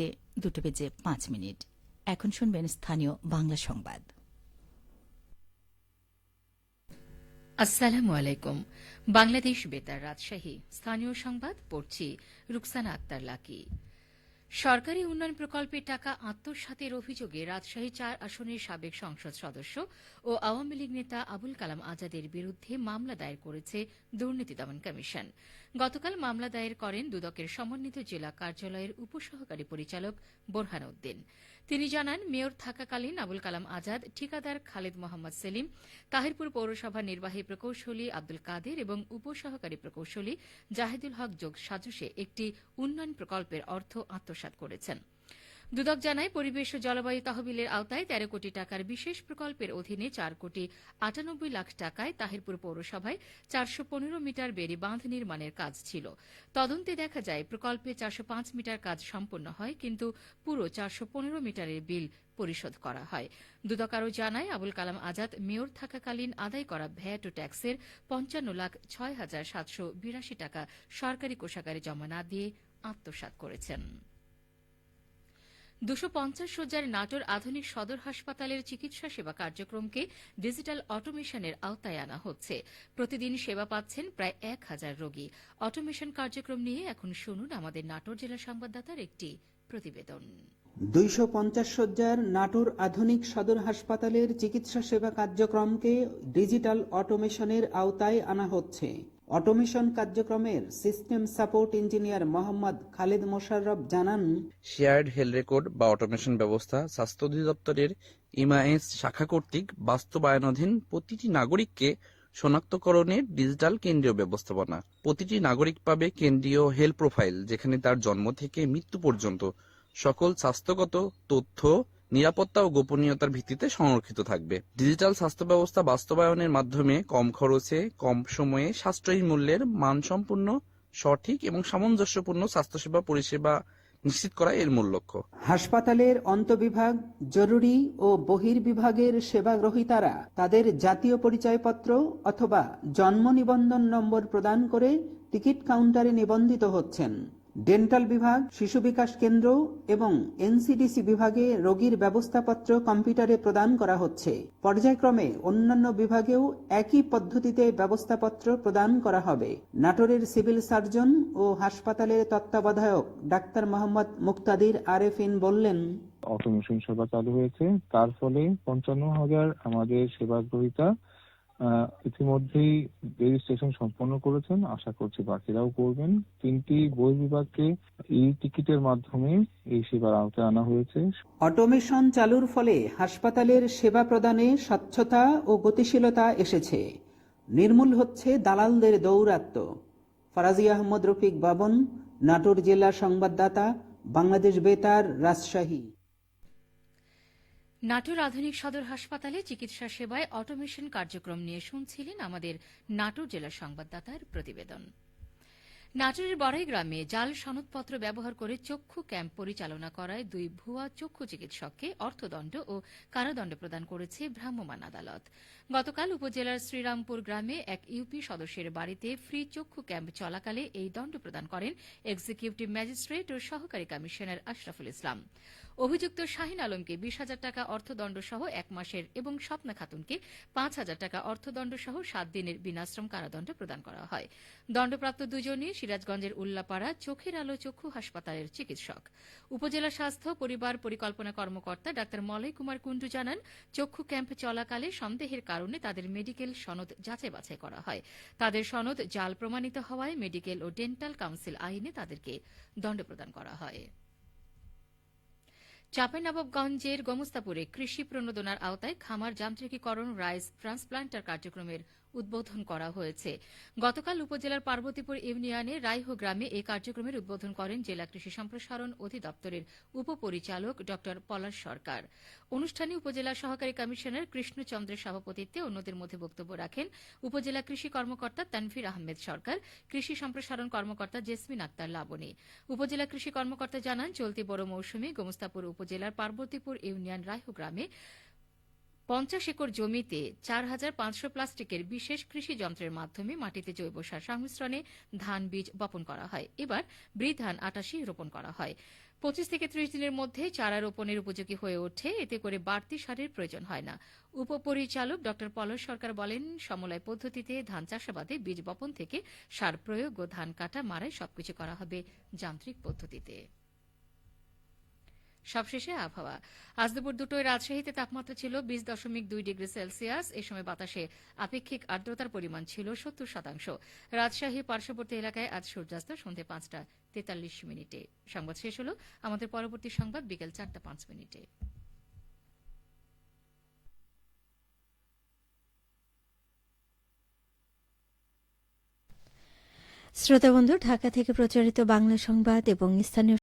ঘড়িতে দুটো বেজে পাঁচ মিনিট। এখন শুনবেন স্থানীয় বাংলা সংবাদ। আসসালামু আলাইকুম। বাংলাদেশ বেতার রাজশাহী। স্থানীয় সংবাদ পড়ছি রুকসানা আক্তার লাকি। সরকারি উন্নয়ন প্রকল্পের টাকা আত্মসাতের অভিযোগে রাজশাহী চার আসনের সাবেক সংসদ সদস্য ও আওয়ামী লীগ নেতা আবুল কালাম আজাদের বিরুদ্ধে মামলা দায়ের করেছে দুর্নীতি দমন কমিশন। গতকাল মামলা দায়ের করেন দুদকের সমন্বিত জেলা কার্যালয়ের উপসহকারী পরিচালক বোরহান উদ্দিন। তিনি জানান, মেয়র থাকাকালীন আবুল কালাম আজাদ, ঠিকাদার খালেদ মোহাম্মদ সেলিম, তাহিরপুর পৌরসভার নির্বাহী প্রকৌশলী আব্দুল কাদের এবং উপসহকারী প্রকৌশলী জাহিদুল হক যোগ সাজসে একটি উন্নয়ন প্রকল্পের অর্থ আত্মসাত করেছেন। দুদক জানায়, পরিবেশ ও জলবায়ু তহবিলের আওতায় তেরো কোটি টাকার বিশেষ প্রকল্পের অধীনে চার কোটি আটানব্বই লাখ টাকায় তাহিরপুর পৌরসভায় চারশো পনেরো মিটার বেড়ি বাঁধ নির্মাণের কাজ ছিল। তদন্তে দেখা যায়, প্রকল্পে চারশো পাঁচ মিটার কাজ সম্পন্ন হয়, কিন্তু পুরো চারশো পনেরো মিটারের বিল পরিশোধ করা হয়। দুদক আরও জানায়, আবুল কালাম আজাদ মেয়র থাকাকালীন আদায় করা ভ্যাট ও ট্যাক্সের পঞ্চান্ন লাখ ছয় হাজার সাতশো বিরাশি টাকা সরকারি কোষাগারে জমা না দিয়ে আত্মসাৎ করেছেন। দুশো পঞ্চাশ শয্যার নাটোর আধুনিক সদর হাসপাতালের চিকিৎসা সেবা কার্যক্রমকে ডিজিটাল অটোমেশনের আওতায় আনা হচ্ছে। প্রতিদিন সেবা পাচ্ছেন প্রায় এক হাজার রোগী। অটোমেশন কার্যক্রম নিয়ে এখন শুনুন আমাদের নাটোর জেলা সংবাদদাতার একটি প্রতিবেদন। দুইশো পঞ্চাশ শয্যার নাটোর আধুনিক সদর হাসপাতালের চিকিৎসা সেবা কার্যক্রমকে ডিজিটাল অটোমেশনের আওতায় আনা হচ্ছে। অটোমেশন কার্যক্রমের system support engineer Mohammad Khaled Mosharraf জানান, শেয়ার্ড হেল রেকর্ড বা অটোমেশন ব্যবস্থা স্বাস্থ্য অধিদপ্তরের ইমাএস শাখা কর্তৃক বাস্তবায়নাধীন প্রতিটি নাগরিককে শনাক্তকরণের ডিজিটাল কেন্দ্রীয় ব্যবস্থাপনা। প্রতিটি নাগরিক পাবে কেন্দ্রীয় হেলথ প্রোফাইল, যেখানে তার জন্ম থেকে মৃত্যু পর্যন্ত। সকল স্বাস্থ্যগত তথ্য নিরাপত্তা ও গোপনীয়তার ভিত্তিতে সংরক্ষিত থাকবে। ডিজিটাল স্বাস্থ্য ব্যবস্থা বাস্তবায়নের মাধ্যমে কম খরচে, কম সময়ে, সাশ্রয়ী মূল্যের মানসম্পন্ন, সঠিক এবং সামঞ্জস্যপূর্ণ স্বাস্থ্যসেবা পরিষেবা নিশ্চিত করা এর মূল লক্ষ্য। হাসপাতালের অন্তবিভাগ, জরুরি ও বহির্বিভাগের সেবা গ্রহীতারা তাদের জাতীয় পরিচয়পত্র অথবা জন্ম নিবন্ধন নম্বর প্রদান করে টিকিট কাউন্টারে নিবন্ধিত হচ্ছেন। ডেন্টাল বিভাগ, শিশু বিকাশ কেন্দ্র এবং এনসিডিসি বিভাগে রোগীর ব্যবস্থাপত্র কম্পিউটারে প্রদান করা হচ্ছে। পর্যায়ক্রমে অন্যান্য বিভাগেও একই পদ্ধতিতে ব্যবস্থাপত্র প্রদান করা হবে। নাটোরের সিভিল সার্জন ও হাসপাতালের তত্ত্বাবধায়ক ডাক্তার মোহাম্মদ মুক্তাদির আরেফিন বললেন, অটোমেশন সেবা চালু হয়েছে। তার ফলে পঞ্চান্ন হাজার আমাদের সেবা গ্রহীতা ইতিমধ্যেই রেজিস্ট্রেশন সম্পন্ন করেছেন। আশা করছি বাকিরাও করবেন। তিনটি বই বিভাগকে ই টিকিটের মাধ্যমে এই সেবার আওতায় আনা হয়েছে। অটোমেশন চালুর ফলে হাসপাতালের সেবা প্রদানে স্বচ্ছতা ও গতিশীলতা এসেছে। নির্মূল হচ্ছে দালালদের দৌরাত্ম্য ফরাজি আহমদ রফিক বাবন, নাটোর জেলা সংবাদদাতা, বাংলাদেশ বেতার, রাজশাহী। নাটোর আধুনিক সদর হাসপাতালে চিকিৎসা সেবায় অটোমেশন কার্যক্রম নিয়ে শুনছিলেন আমাদের নাটোর জেলা সংবাদদাতার প্রতিবেদন। নাটোরের বড়াই গ্রামে জাল সনদপত্র ব্যবহার করে চক্ষু ক্যাম্প পরিচালনা করায় দুই ভুয়া চক্ষু চিকিৎসককে অর্থদণ্ড ও কারাদণ্ড প্রদান করেছে ভ্রাম্যমাণ আদালত। গতকাল উপজেলার শ্রীরামপুর গ্রামে এক ইউপি সদস্যের বাড়িতে ফ্রি চক্ষু ক্যাম্প চলাকালে এই দণ্ড প্রদান করেন এক্সিকিউটিভ ম্যাজিস্ট্রেট ও সহকারী কমিশনার আশরাফুল ইসলাম। অভিযুক্ত শাহিন আলমকে বিশ হাজার টাকা অর্থদণ্ড সহ এক মাসের এবং স্বপ্না খাতুনকে পাঁচ হাজার টাকা অর্থদণ্ড সহ সাত দিনের বিনাশ্রম কারাদণ্ড প্রদান করা হয়। দণ্ডপ্রাপ্ত দুজনই সিরাজগঞ্জের উল্লাপাড়া চোখের আলো চক্ষু হাসপাতালের চিকিৎসক। উপজেলা স্বাস্থ্য, পরিবার পরিকল্পনা কর্মকর্তা ডাক্তার মলয় কুমার কুণ্ডু জানান, চক্ষু ক্যাম্প চলাকালে সন্দেহের কারণে তাদের মেডিকেল সনদ যাচাই বাছাই করা হয়। তাদের সনদ জাল প্রমাণিত হওয়ায় মেডিকেল ও ডেন্টাল কাউন্সিল আইনে তাদেরকে দণ্ড প্রদান করা হয়। চাঁপাইনবাবগঞ্জের গোমস্তাপুরে কৃষি প্রণোদনার আওতায় খামার যান্ত্রিকীকরণ, রাইস ট্রান্সপ্লান্টার কার্যক্রমের উদ্বোধন করা হয়েছে। গতকাল উপজেলার পার্বতীপুর ইউনিয়নে রাইহো গ্রামে এই কার্যক্রমের উদ্বোধন করেন জেলা কৃষি সম্প্রসারণ অধিদপ্তরের উপপরিচালক ড. পলাশ সরকার। অনুষ্ঠানে উপজেলা সহকারী কমিশনার কৃষ্ণচন্দ্রের সভাপতিত্বে অন্যদের মধ্যে বক্তব্য রাখেন উপজেলা কৃষি কর্মকর্তা তানভীর আহমেদ সরকার, কৃষি সম্প্রসারণ কর্মকর্তা জেসমিন আক্তার লাবনী উপজেলা কৃষি কর্মকর্তা জানান, চলতি বড় মৌসুমে গোমস্তাপুর উপজেলার পার্বতীপুর ইউনিয়ন রাইহো গ্রামে পঞ্চাশ একর জমিতে চার হাজার পাঁচশো প্লাস্টিকের বিশেষ কৃষি যন্ত্রের মাধ্যমে মাটিতে জৈব সার সংমিশ্রণে ধান বীজ বপন করা হয়। এবার ব্রি ধান আটাশি রোপণ করা হয়। পঁচিশ থেকে ত্রিশ দিনের মধ্যে চারা রোপণের উপযোগী হয়ে ওঠে, এতে করে বাড়তি সারের প্রয়োজন হয় না। উপপরিচালক ড পলস সরকার বলেন, সমলয় পদ্ধতিতে ধান চাষাবাদে বীজ বপন থেকে সার প্রয়োগ ও ধান কাটা মারাই সবকিছু করা হবে যান্ত্রিক পদ্ধতিতে। সবশেষে আবহাওয়া। আজ দুপুর দুটোয় রাজশাহীতে তাপমাত্রা ছিল বিশ দশমিক দুই ডিগ্রি সেলসিয়াস। এ সময় বাতাসে আপেক্ষিক আর্দ্রতার পরিমাণ ছিল সত্তর শতাংশ। রাজশাহী পার্শ্ববর্তী এলাকায় আজ সূর্যাস্ত সন্ধ্যে পাঁচটা তেতাল্লিশ মিনিটে। সংবাদ শেষ হল আমাদের পরবর্তী সংবাদ বিকেল চারটা পাঁচ মিনিটে। শ্রোতাবন্ধু ঢাকা থেকে প্রচারিত বাংলা সংবাদ এবং স্থানীয়